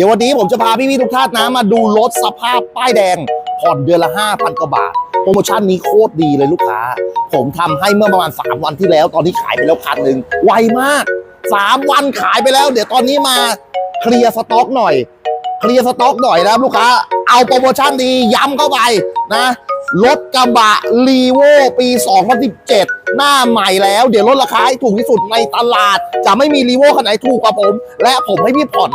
เดี๋ยววันนี้ผมจะพาพี่ๆทุกท่านนะมาดูรถสภาพป้ายแดง ผ่อนเดือนละ 5,000กว่าบาท โปรโมชั่นนี้โคตรดีเลยลูกค้า ผมทำให้เมื่อประมาณ 3 วันที่แล้ว ตอนนี้ขายไปแล้วคันหนึ่งไวมาก 3 วันขายไปแล้ว เดี๋ยวตอนนี้มาเคลียร์สต็อกหน่อย เคลียร์สต็อกหน่อยนะลูกค้า เอาโปรโมชั่นดีย้ำเข้าไปนะ รถกระบะรีโวปี 2017 หน้าใหม่แล้ว เดี๋ยวลดราคาให้ถูกที่สุดในตลาด จะไม่มีรีโวคันไหนถูกกว่าผม และผมให้พี่ผ่อน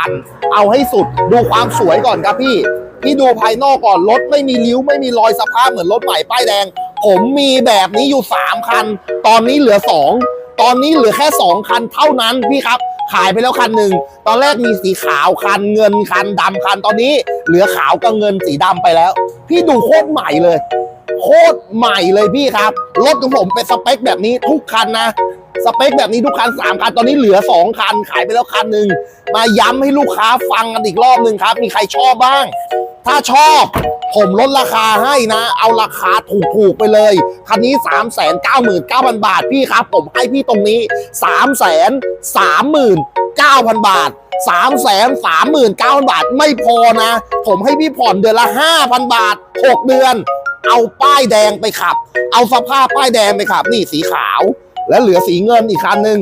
5,000 เอาให้สุดดูความสวยก่อนครับพี่ พี่ดูภายนอกก่อนรถไม่มีริ้ว ไม่มีรอยสภาพเหมือนรถใหม่ป้ายแดง ผมมีแบบนี้อยู่ 3 คัน ตอนนี้เหลือ 2 ตอนนี้เหลือแค่ 2 คันเท่านั้นพี่ครับ ขายไปแล้วคันหนึ่ง ตอนแรกมีสีขาวคันเงินคันดำคันตอนนี้ เหลือขาวกับเงินสีดำไปแล้ว พี่ดูโคตรใหม่เลย โคตรใหม่เลยพี่ครับ รถของผมเป็นสเปคแบบนี้ทุกคันนะสเปคแบบนี้ทุกคัน 3 คัน ตอนนี้เหลือ 2 คัน ขายไปแล้วคันหนึ่ง มาย้ำให้ลูกค้าฟังกันอีกรอบหนึ่งครับ มีใครชอบบ้าง ถ้าชอบ ผมลดราคาให้นะ เอาราคาถูกๆไปเลย คันนี้ 3 9 9 0 0 0 บาท พี่ครับ ผมให้พี่ตรงนี้ 3 3 9 0 0 0 บาท3 3 9 0 0 0 บาทไม่พอนะ ผมให้พี่ผ่อนเดือนละ 5,000 บาท 6 เดือน เอาป้ายแดงไปขับ เอาสภาพป้ายแดงไปขับ นี่สีขาว และเหลือสีเงินอีกคันหนึ่ง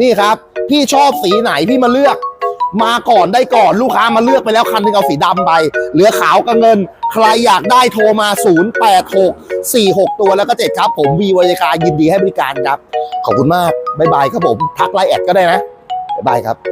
นี่ครับ พี่ชอบสีไหนพี่มาเลือก มาก่อนได้ก่อนลูกค้ามาเลือกไปแล้วคันหนึงเอาสีดำไป เหลือขาวกับเงิน ใครอยากได้โทรมา 086 46 ตัวแล้วก็เจ็ดครับผมวีวัยการยินดีให้บริการครับ ขอบคุณมาก บ๊ายบายครับผม ทักไลน์แอดก็ได้นะ บ๊ายบายครับ